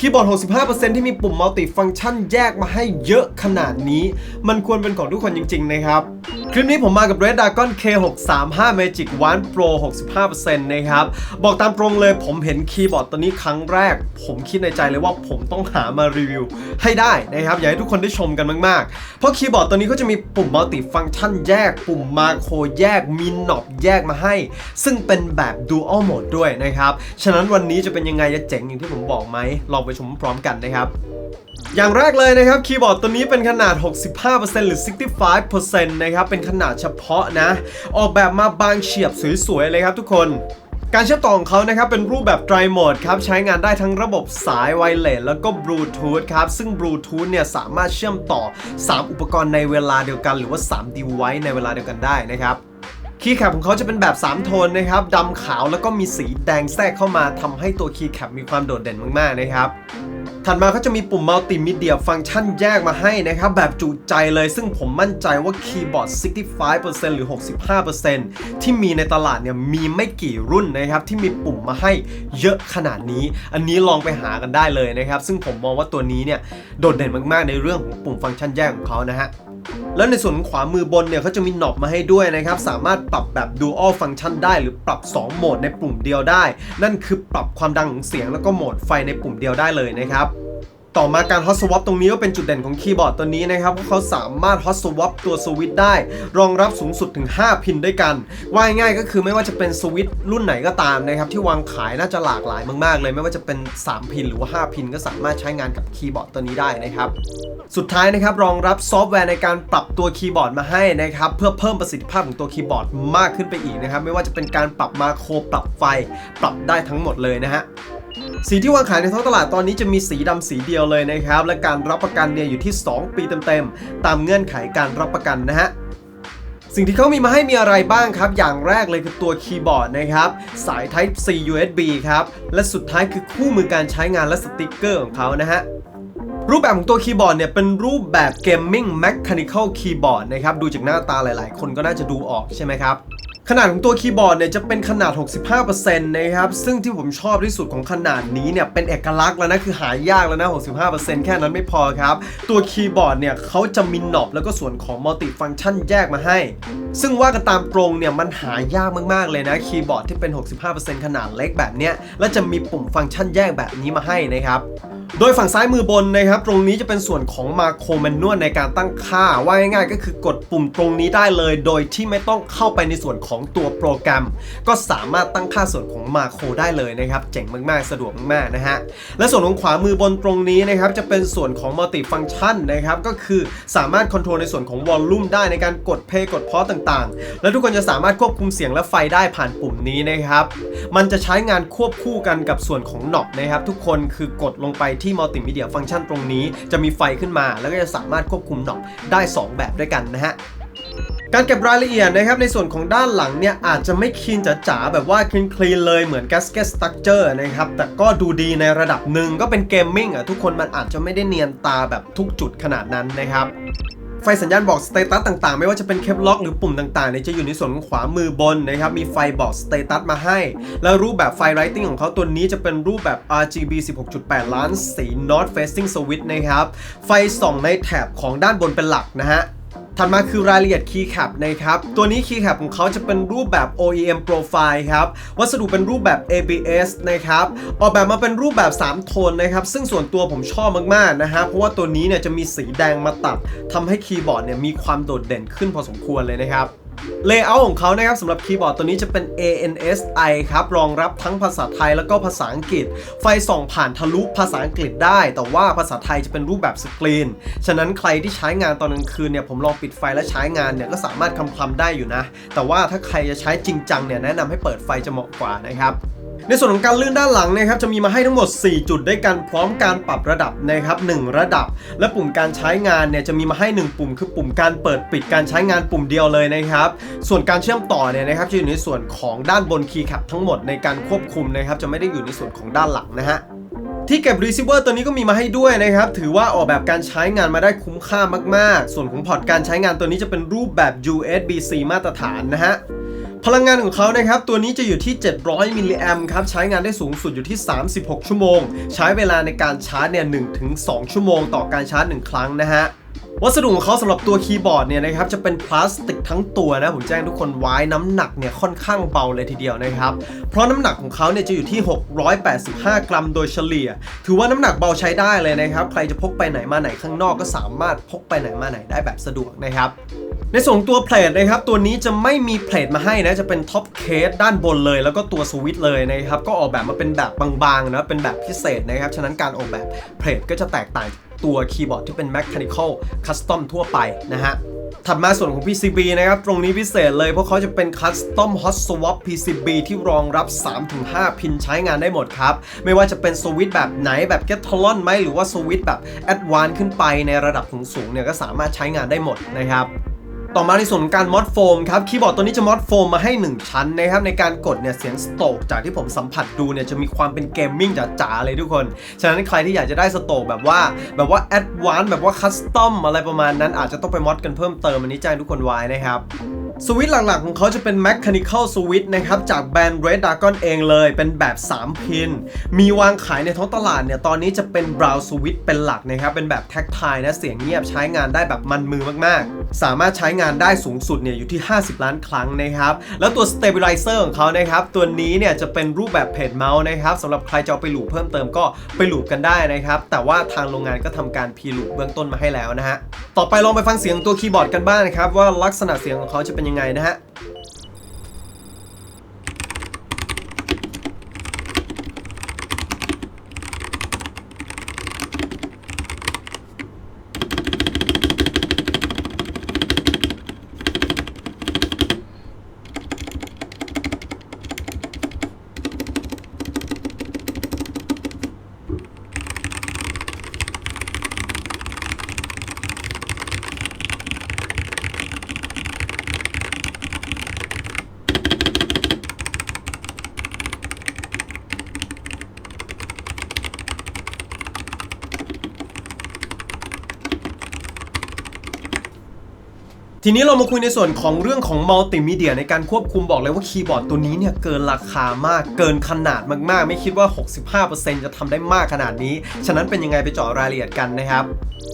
คีย์บอร์ด 65%ที่มีปุ่มมัลติฟังก์ชันแยกมาให้เยอะขนาดนี้ มันควรเป็นของทุกคนจริง ๆ นะครับ ลิปนี้ผมมากับ Red Dragon K635 Magic One Pro 65%นะครับ บอกตามตรงเลยผมเห็นคีย์บอร์ดตัวนี้ครั้งแรก ผมคิดในใจเลยว่าผมต้องหามารีวิวให้ได้นะครับ อยากให้ทุกคนได้ชมกันมาก ๆ เพราะคีย์บอร์ดตัวนี้ก็จะมีปุ่มมัลติฟัง c t ชันแยก ปุ่มมาโครแยก มีหนอบแยกมาให้ ซึ่งเป็นแบบ Dual Mode ด้วยนะครับ ฉะนั้นวันนี้จะเป็นยังไงจะเจ๋งอย่างที่ผมบอกไหมลองไปชมพร้อมกันนะครับ อย่างแรกเลยนะครับคีย์บอร์ดตัวนี้เป็นขนาด 65%หรือ 65%นะครับเป็นขนาดเฉพาะนะ ออกแบบมาบางเฉียบสวยๆเลยครับทุกคนการเชื่อมต่อของเขานะครับเป็นรูปแบบ Dry Mode ครับใช้งานได้ทั้งระบบสายไวเลสแล้วก็บลูทูธครับ ซึ่งบลูทูธเนี่ยสามารถเชื่อมต่อ 3 อุปกรณ์ในเวลาเดียวกัน หรือว่า 3 device ในเวลาเดียวกันได้นะครับ คีย์แคปของเขาจะเป็นแบบ 3 โทนนะครับดำขาวแล้วก็มีสีแดงแทรกเข้ามาทำให้ตัวคีย์แคปมีความโดดเด่นมากๆนะครับถัดมาเขาจะมีปุ่มมัลติมีเดียฟังก์ชันแยกมาให้นะครับ แบบจุใจเลยซึ่งผมมั่นใจว่าคีย์บอร์ด 65%หรือ 65%ที่มีในตลาดเนี่ยมีไม่กี่รุ่นนะครับ ที่มีปุ่มมาให้เยอะขนาดนี้ อันนี้ลองไปหากันได้เลยนะครับ ซึ่งผมมองว่าตัวนี้เนี่ย โดดเด่นมากๆ ในเรื่องของปุ่มฟังก์ชันแยกของเขานะฮะ แล้วในส่วนขวามือบนเนี่ยเขาจะมีหนอบมาให้ด้วยนะครับ สามารถปรับแบบ Dual Function ได้ หรือปรับ 2 โหมดในปุ่มเดียวได้ นั่นคือปรับความดังของเสียงแล้วก็โหมดไฟในปุ่มเดียวได้เลยนะครับ ต่อมาการ Hot Swap ตรงนี้ก็เป็นจุดเด่นของคีย์บอร์ดตัวนี้นะครับเพราะเขาสามารถ Hot Swap ตัวสวิตได้ รองรับสูงสุดถึง 5 พินด้วยกัน ว่าง่ายก็คือไม่ว่าจะเป็นสวิตรุ่นไหนก็ตามนะครับที่วางขายน่าจะหลากหลายมากๆเลย ไม่ว่าจะเป็น 3 พินหรือว่า 5 พินก็สามารถใช้งานกับคีย์บอร์ดตัวนี้ได้นะครับสุดท้ายนะครับรองรับซอฟต์แวร์ในการปรับตัวคีย์บอร์ดมาให้นะครับเพื่อเพิ่มประสิทธิภาพของตัวคีย์บอร์ดมากขึ้นไปอีกนะครับไม่ว่าจะเป็นการปรับมาโครปรับไฟปรับได้ทั้งหมดเลยนะฮะ สีที่วางขายในท้องตลาดตอนนี้จะมีสีดำสีเดียวเลยนะครับ และการรับประกันเนี่ยอยู่ที่ 2 ปีเต็มๆ ตามเงื่อนไขการรับประกันนะฮะสิ่งที่เขามีมาให้มีอะไรบ้างครับ อย่างแรกเลยคือตัวคีย์บอร์ดนะครับ สาย Type C USB ครับ และสุดท้ายคือคู่มือการใช้งานและสติกเกอร์ของเขานะฮะ รูปแบบของตัวคีย์บอร์ดเนี่ย เป็นรูปแบบ Gaming Mechanical Keyboard นะครับ ดูจากหน้าตาหลายๆ คนก็น่าจะดูออกใช่ไหมครับ ขนาดของตัวคีย์บอร์ดเนี่ยจะเป็นขนาด 65%นะครับ ซึ่งที่ผมชอบที่สุดของขนาดนี้เนี่ยเป็นเอกลักษณ์แล้วนะคือหายากแล้วนะ 65%แค่นั้นไม่พอครับ ตัวคีย์บอร์ดเนี่ยเขาจะมีหนอบแล้วก็ส่วนของมัลติฟัง c t ชันแยกมาให้ ซึ่งว่ากันตามตรงเนี่ยมันหายากมากๆเลยนะคีย์บอร์ดที่เป็น 65%ขนาดเล็กแบบเนี้ยและจะมีปุ่มฟังก์ชันแยกแบบนี้มาให้นะครับ โดยฝั่งซ้ายมือบนนะครับ ตรงนี้จะเป็นส่วนของมาโครแมนนวลในการตั้งค่า ว่าง่ายๆก็คือกดปุ่มตรงนี้ได้เลย โดยที่ไม่ต้องเข้าไปในส่วนของตัวโปรแกรม ก็สามารถตั้งค่าส่วนของมาโครได้เลยนะครับ เจ๋งมากๆ สะดวกมากๆนะฮะ และส่วนของขวามือบนตรงนี้นะครับ จะเป็นส่วนของมัลติฟังชันนะครับ ก็คือสามารถคอนโทรลในส่วนของวอลลุ่มได้ในการกดเพย์กดพอต่างๆ และทุกคนจะสามารถควบคุมเสียงและไฟได้ผ่านปุ่มนี้นะครับ มันจะใช้งานควบคู่กันกับส่วนของหนอบนะครับ ทุกคนคือกดลงไปที่มัลติมีเดียฟังก์ชันตรงนี้จะมีไฟขึ้นมา แล้วก็จะสามารถควบคุมหนอกได้ 2 แบบด้วยกันนะฮะการเก็บรายละเอียดนะครับในส่วนของด้านหลังเนี่ยอาจจะไม่คลีนจ๋าๆแบบว่าคลีนคลีนเลยเหมือน gasket structure นะครับแต่ก็ดูดีในระดับหนึ่งก็เป็นเกมมิ่งอะทุกคนมันอาจจะไม่ได้เนียนตาแบบทุกจุดขนาดนั้นนะครับ ไฟสัญญาณบอกสเตตัสต่างๆ ไม่ว่าจะเป็นแคปล็อกหรือปุ่มต่างๆเนี่ยจะอยู่ในส่วนขวามือบนนะครับ มีไฟบอกสเตตัสมาให้ แล้วรูปแบบไฟไรติ้งของเขาตัวนี้จะเป็นรูปแบบ RGB 16.8 ล้านสี North Facing Switch นะครับ ไฟส่องในแถบของด้านบนเป็นหลักนะฮะ ถัดมาคือรายละเอียด Keycap นะครับ ตัวนี้ Keycap ของเขาจะเป็นรูปแบบ OEM Profile ครับ วัสดุเป็นรูปแบบ ABS นะครับ ออกแบบมาเป็นรูปแบบ 3 โทนนะครับ ซึ่งส่วนตัวผมชอบมาก ๆ นะฮะ เพราะว่าตัวนี้เนี่ยจะมีสีแดงมาตัดทำให้คีย์บอร์ดเนี่ยมีความโดดเด่นขึ้นพอสมควรเลยนะครับ เลเยอร์ของเขานะครับสำหรับคีย์บอร์ดตัวนี้จะเป็น ANSI ครับ รองรับทั้งภาษาไทยแล้วก็ภาษาอังกฤษ ไฟส่องผ่านทะลุภาษาอังกฤษได้ แต่ว่าภาษาไทยจะเป็นรูปแบบสกรีน ฉะนั้นใครที่ใช้งานตอนกลางคืนเนี่ยผมลองปิดไฟและใช้งานเนี่ยก็สามารถคำคำได้อยู่นะ แต่ว่าถ้าใครจะใช้จริงจังเนี่ยแนะนำให้เปิดไฟจะเหมาะกว่านะครับ ในส่วนของการลื่นด้านหลังนะครับจะมีมาให้ทั้งหมด 4 จุดด้วยกันพร้อมการปรับระดับนะครับ1ระดับ และปุ่มการใช้งานเนี่ยจะมีมาให้ 1 ปุ่มคือปุ่มการเปิดปิดการใช้งานปุ่มเดียวเลยนะครับส่วนการเชื่อมต่อเนี่ยนะครับจะอยู่ในส่วนของด้านบนคีย์แคปทั้งหมดในการควบคุมนะครับจะไม่ได้อยู่ในส่วนของด้านหลังนะฮะที่เก็บ receiver ตัวนี้ก็มีมาให้ด้วยนะครับ ถือว่าออกแบบการใช้งานมาได้คุ้มค่ามาก ๆ ส่วนของพอร์ตการใช้งานตัวนี้จะเป็นรูปแบบ USB-C มาตรฐานนะฮะ พลังงานของเขานะครับ ตัวนี้จะอยู่ที่ 700 มิลลิแอมครับ ใช้งานได้สูงสุดอยู่ที่ 36 ชั่วโมง ใช้เวลาในการชาร์จเนี่ย1-2 ชั่วโมง ต่อการชาร์จ 1 ครั้งนะฮะวัสดุของเขาสำหรับตัวคีย์บอร์ดเนี่ยนะครับจะเป็นพลาสติกทั้งตัวนะผมแจ้งทุกคนไว้น้ำหนักเนี่ยค่อนข้างเบาเลยทีเดียวนะครับ เพราะน้ำหนักของเขาเนี่ยจะอยู่ที่ 685 กรัมโดยเฉลี่ย ถือว่าน้ำหนักเบาใช้ได้เลยนะครับ ใครจะพกไปไหนมาไหนข้างนอกก็สามารถพกไปไหนมาไหนได้แบบสะดวกนะครับ ในส่วนของตัวเพลทนะครับตัวนี้จะไม่มีเพลทมาให้นะจะเป็นท็อปเคสด้านบนเลย แล้วก็ตัวสวิตช์เลยนะครับก็ออกแบบมาเป็นแบบบางๆนะเป็นแบบพิเศษนะครับฉะนั้นการออกแบบเพลทก็จะแตกต่างตัวคีย์บอร์ดที่เป็น Mechanical Custom ทั่วไปนะฮะถัดมาส่วนของ PCB นะครับ ตรงนี้พิเศษเลยเพราะเขาจะเป็น Custom Hot Swap PCB ที่รองรับ 3-5 พินใช้งานได้หมดครับ ไม่ว่าจะเป็นสวิตช์แบบไหนแบบ g e t a l o n ไหมหรือว่าสวิตช์แบบ Advanced ขึ้นไปในระดับสูงๆเนี่ยก็สามารถใช้งานได้หมดนะครับ ต่อมาในส่วนของการมอดโฟมครับ คีย์บอร์ดตัวนี้จะมอดโฟมมาให้ 1 ชั้นนะครับ ในการกดเนี่ยเสียงสโตกจากที่ผมสัมผัสดูเนี่ยจะมีความเป็นเกมมิ่งจ๋าๆเลยทุกคน ฉะนั้นใครที่อยากจะได้สโตกแบบว่า แบบว่าแอดวานซ์แบบว่าคัสตอมอะไรประมาณนั้น อาจจะต้องไปมอดกันเพิ่มเติมอันนี้แจ้งทุกคนไว้นะครับสวิตช์หลักๆ ของเขาจะเป็น Mechanical Switch นะครับ จากแบรนด์ Red Dragon เองเลย เป็นแบบ 3 พิน มีวางขายในท้องตลาดเนี่ย ตอนนี้จะเป็น Brown Switch เป็นหลักนะครับ เป็นแบบแท็กทายนะ เสียงเงียบใช้งานได้แบบมันมือมากๆ สามารถใช้งานได้สูงสุดเนี่ยอยู่ที่ 50 ล้านครั้งนะครับ แล้วตัว Stabilizer ของเขานะครับ ตัวนี้เนี่ยจะเป็นรูปแบบเพจเมาส์นะครับสำหรับใครจะเอาไปหลูเพิ่มเติมก็ไปหลูกันได้นะครับ แต่ว่าทางโรงงานก็ทำการพีหลูเบื้องต้นมาให้แล้วนะฮะ ต่อไปลองไปฟังเสียงตัวคีย์บอร์ดกันบ้างนะครับว่าลักษณะเสียงของเขาจะเป็นยังไงนะฮะ ทีนี้เรามาคุยในส่วนของเรื่องของมัลติมีเดียในการควบคุมบอกเลยว่าคีย์บอร์ดตัวนี้เนี่ยเกินราคามากเกินขนาดมากๆ ไม่คิดว่า 65%จะทำได้มากขนาดนี้ ฉะนั้นเป็นยังไงไปเจาะรายละเอียดกันนะครับ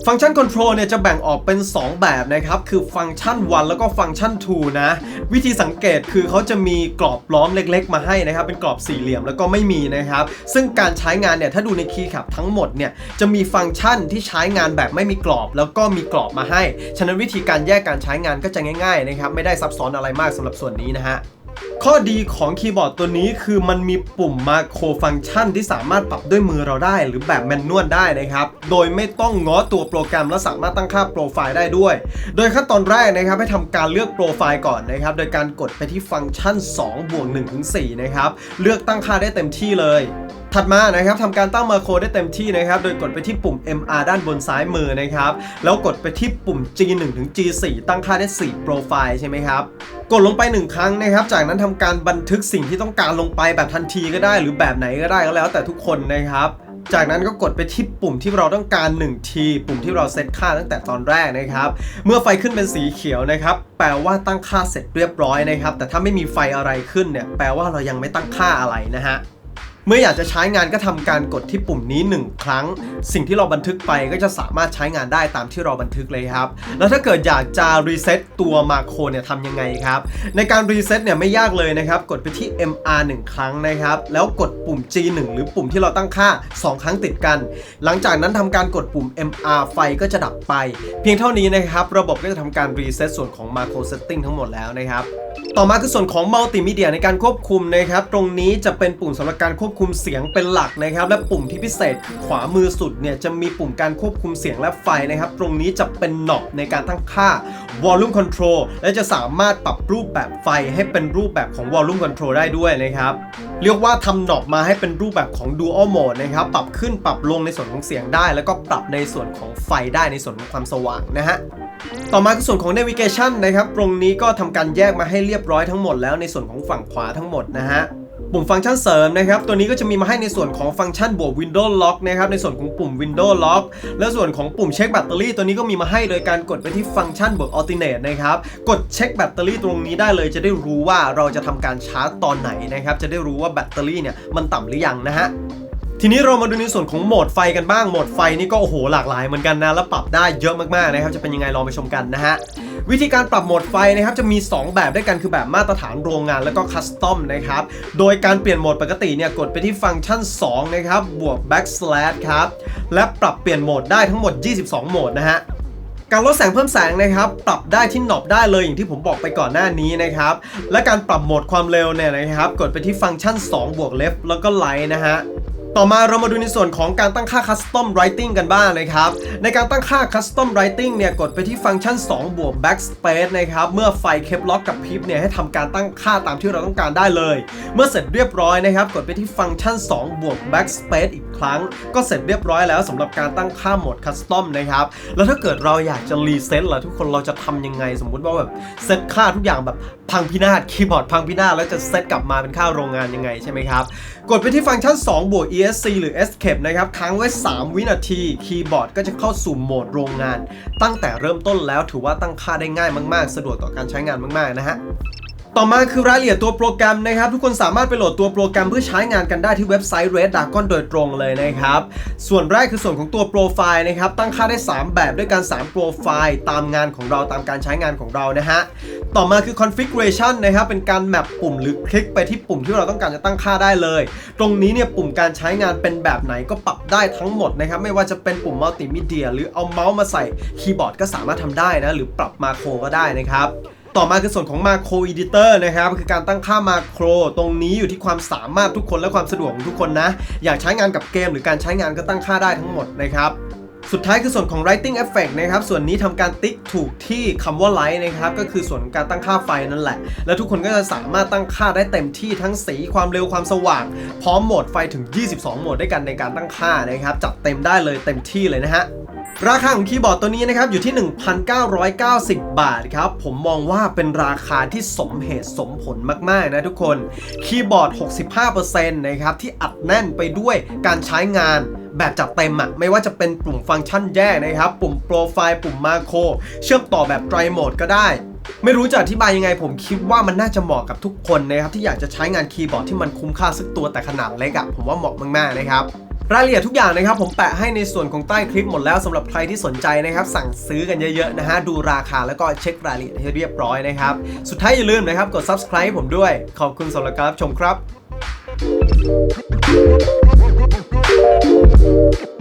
ฟังก์ชันคอนโทรลเนี่ยจะแบ่งออกเป็น 2 แบบนะครับ คือฟังก์ชัน 1 แล้วก็ฟังก์ชัน 2 นะ วิธีสังเกตคือเขาจะมีกรอบล้อมเล็กๆ มาให้นะครับ เป็นกรอบสี่เหลี่ยมแล้วก็ไม่มีนะครับ ซึ่งการใช้งานเนี่ยถ้าดูในคีย์แคปทั้งหมดเนี่ยจะมีฟังก์ชันที่ใช้งานแบบไม่มีกรอบ แล้วก็มีกรอบมาให้ ฉะนั้นวิธีการแยกการใช้งานก็จะง่ายๆนะครับไม่ได้ซับซ้อนอะไรมากสำหรับส่วนนี้นะฮะ ข้อดีของคีย์บอร์ดตัวนี้คือมันมีปุ่มมาโครฟังก์ชันที่สามารถปรับด้วยมือเราได้ หรือแบบแมนนวลได้นะครับ โดยไม่ต้องง้อตัวโปรแกรมและสามารถตั้งค่าโปรไฟล์ได้ด้วย โดยขั้นตอนแรกนะครับให้ทำการเลือกโปรไฟล์ก่อนนะครับ โดยการกดไปที่ฟังก์ชัน2บวก1ถึง4นะครับ เลือกตั้งค่าได้เต็มที่เลย ถัดมานะครับทำการตั้งมาโครได้เต็มที่นะครับ โดยกดไปที่ปุ่ม MR ด้านบนซ้ายมือนะครับ แล้วกดไปที่ปุ่ม G1 ถึง G4 ตั้งค่าได้4โปรไฟล์ใช่ไหมครับ กดลงไป 1 ครั้งนะครับจากากนั้นทำการบันทึกสิ่งที่ต้องการลงไปแบบทันทีก็ได้ หรือแบบไหนก็ได้ก็แล้วแต่ทุกคนนะครับ จากนั้นก็กดไปที่ปุ่มที่เราต้องการ1ทีปุ่มที่เราเซตค่าตั้งแต่ตอนแรกนะครับ เมื่อไฟขึ้นเป็นสีเขียวนะครับ แปลว่าตั้งค่าเสร็จเรียบร้อยนะครับ แต่ถ้าไม่มีไฟอะไรขึ้นเนี่ยแปลว่าเรายังไม่ตั้งค่าอะไรนะฮะ เมื่ออยากจะใช้งานก็ทำการกดที่ปุ่มนี้ 1 ครั้ง สิ่งที่เราบันทึกไปก็จะสามารถใช้งานได้ตามที่เราบันทึกเลยครับ แล้วถ้าเกิดอยากจะรีเซ็ตตัวมาโครเนี่ยทำยังไงครับ ในการรีเซ็ตเนี่ยไม่ยากเลยนะครับ กดไปที่ MR 1 ครั้งนะครับ แล้วกดปุ่ม G1 หรือปุ่มที่เราตั้งค่า 2 ครั้งติดกัน หลังจากนั้นทำการกดปุ่ม MR ไฟก็จะดับไป เพียงเท่านี้นะครับ ระบบก็จะทำการรีเซ็ตส่วนของมาโครเซตติ้งทั้งหมดแล้วนะครับ ต่อมาคือส่วนของมัลติมีเดียในการควบคุมนะครับ ตรงนี้จะเป็นปุ่มสำหรับการควบคุมเสียงเป็นหลักนะครับ และปุ่มที่พิเศษขวามือสุดเนี่ยจะมีปุ่มการควบคุมเสียงและไฟนะครับ ตรงนี้จะเป็นหนอบในการตั้งค่า Volume Control และจะสามารถปรับรูปแบบไฟให้เป็นรูปแบบของ Volume Control ได้ด้วยนะครับ เรียกว่าทำหนอบมาให้เป็นรูปแบบของ Dual Mode นะครับ ปรับขึ้นปรับลงในส่วนของเสียงได้ แล้วก็ปรับในส่วนของไฟได้ในส่วนของความสว่างนะฮะต่อมาคือส่วนของ navigation นะครับ ตรงนี้ก็ทำการแยกมาให้เรียบร้อยทั้งหมดแล้วในส่วนของฝั่งขวาทั้งหมดนะฮะ ปุ่มฟังก์ชันเสริมนะครับ ตัวนี้ก็จะมีมาให้ในส่วนของฟังก์ชันบวก Windows Lock นะครับ ในส่วนของปุ่ม Windows Lock และส่วนของปุ่มเช็คแบตเตอรี่ตัวนี้ก็มีมาให้โดยการกดไปที่ฟังก์ชันบวก Alternate นะครับ กดเช็คแบตเตอรี่ตรงนี้ได้เลย จะได้รู้ว่าเราจะทำการชาร์จตอนไหนนะครับ จะได้รู้ว่าแบตเตอรี่เนี่ยมันต่ำหรือยังนะฮะ ทีนี้เรามาดูในส่วนของโหมดไฟกันบ้าง โหมดไฟนี่ก็โอ้โหหลากหลายเหมือนกันนะ แล้วปรับได้เยอะมากๆนะครับ จะเป็นยังไงลองไปชมกันนะฮะ วิธีการปรับโหมดไฟนะครับจะมี 2 แบบด้วยกันคือแบบมาตรฐานโรงงานแล้วก็คัสตอมนะครับ โดยการเปลี่ยนโหมดปกติเนี่ยกดไปที่ฟังก์ชัน 2 นะครับ บวก backslash ครับ และปรับเปลี่ยนโหมดได้ทั้งหมด 22 โหมดนะฮะการลดแสงเพิ่มแสงนะครับ ปรับได้ที่หนอบได้เลยอย่างที่ผมบอกไปก่อนหน้านี้นะครับ และการปรับโหมดความเร็วเนี่ยนะครับ กดไปที่ฟังก์ชัน 2 บวก left แล้วก็ right นะฮะ ต่อมาเรามาดูในส่วนของการตั้งค่า Custom Writing กันบ้างนะครับ ในการตั้งค่า Custom Writing เนี่ยกดไปที่ฟังก์ชัน 2 บวก Backspace นะครับ เมื่อไฟเคปล็อกกับพริบเนี่ยให้ทำการตั้งค่าตามที่เราต้องการได้เลย เมื่อเสร็จเรียบร้อยนะครับ กดไปที่ฟังก์ชัน 2 บวก Backspace อีกครั้ง ก็เสร็จเรียบร้อยแล้วสำหรับการตั้งค่าโหมด Custom นะครับ แล้วถ้าเกิดเราอยากจะรีเซ็ตล่ะทุกคนเราจะทำยังไง สมมุติว่าแบบเซตค่าทุกอย่างแบบพังพินาศคีย์บอร์ดพังพินาศแล้วจะเซตกลับมาเป็นค่าโรงงานยังไงใช่ไหมครับกดไปที่ฟังก์ชัน 2 บวก ESC หรือ Escape นะครับค้างไว้ 3 วินาที คีย์บอร์ดก็จะเข้าสู่โหมดโรงงาน ตั้งแต่เริ่มต้นแล้วถือว่าตั้งค่าได้ง่ายมาก ๆ สะดวกต่อการใช้งานมาก ๆ นะฮะ ต่อมาคือรายละเอียดตัวโปรแกรมนะครับ ทุกคนสามารถไปโหลดตัวโปรแกรมเพื่อใช้งานกันได้ที่เว็บไซต์ Red Dragon โดยตรงเลยนะครับ ส่วนแรกคือส่วนของตัวโปรไฟล์นะครับ ตั้งค่าได้ 3 แบบด้วยกัน3โปรไฟล์ตามงานของเราตามการใช้งานของเรานะฮะ ต่อมาคือ configuration นะครับ เป็นการแมปปุ่มหรือคลิกไปที่ปุ่มที่เราต้องการจะตั้งค่าได้เลย ตรงนี้เนี่ยปุ่มการใช้งานเป็นแบบไหนก็ปรับได้ทั้งหมดนะครับ ไม่ว่าจะเป็นปุ่มมัลติมีเดียหรือเอาเมาส์มาใส่คีย์บอร์ดก็สามารถทำได้นะ หรือปรับมาโครก็ได้นะครับ ต่อมาคือส่วนของ Macro Editor นะครับคือการตั้งค่ามาโครตรงนี้อยู่ที่ความสามารถทุกคนและความสะดวกของทุกคนนะ อยากใช้งานกับเกมหรือการใช้งานก็ตั้งค่าได้ทั้งหมดนะครับสุดท้ายคือส่วนของ Writing Effect นะครับ ส่วนนี้ทำการติ๊กถูกที่คำว่า Light นะครับ ก็คือส่วนการตั้งค่าไฟนั่นแหละ แล้วทุกคนก็จะสามารถตั้งค่าได้เต็มที่ทั้งสีความเร็วความสว่าง พร้อมโหมดไฟถึง 22 โหมดด้วยกันในการตั้งค่านะครับ จัดเต็มได้เลยเต็มที่เลยนะฮะ ราคาของคีย์บอร์ดตัวนี้นะครับอยู่ที่ 1,990 บาทครับ ผมมองว่าเป็นราคาที่สมเหตุสมผลมากๆนะทุกคน คีย์บอร์ด 65%นะครับที่อัดแน่นไปด้วยการใช้งานแบบจัดเต็มอะไม่ว่าจะเป็นปุ่มฟังก์ชันแยกนะครับ ปุ่มโปรไฟล์ปุ่มมาโครเชื่อมต่อแบบไตรโหมดก็ได้ไม่รู้จะอธิบายยังไงผมคิดว่ามันน่าจะเหมาะกับทุกคนนะครับ ที่อยากจะใช้งานคีย์บอร์ดที่มันคุ้มค่าสักตัวแต่ขนาดเล็กอะผมว่าเหมาะมากๆนะครับ รายละเอียดทุกอย่างนะครับ ผมแปะให้ในส่วนของใต้คลิปหมดแล้วสำหรับใครที่สนใจนะครับ สั่งซื้อกันเยอะๆนะฮะดูราคาแล้วก็เช็ครายละเอียดให้เรียบร้อยนะครับ สุดท้ายอย่าลืมนะครับกด subscribe ให้ผมด้วย ขอบคุณสำหรับการรับชมครับ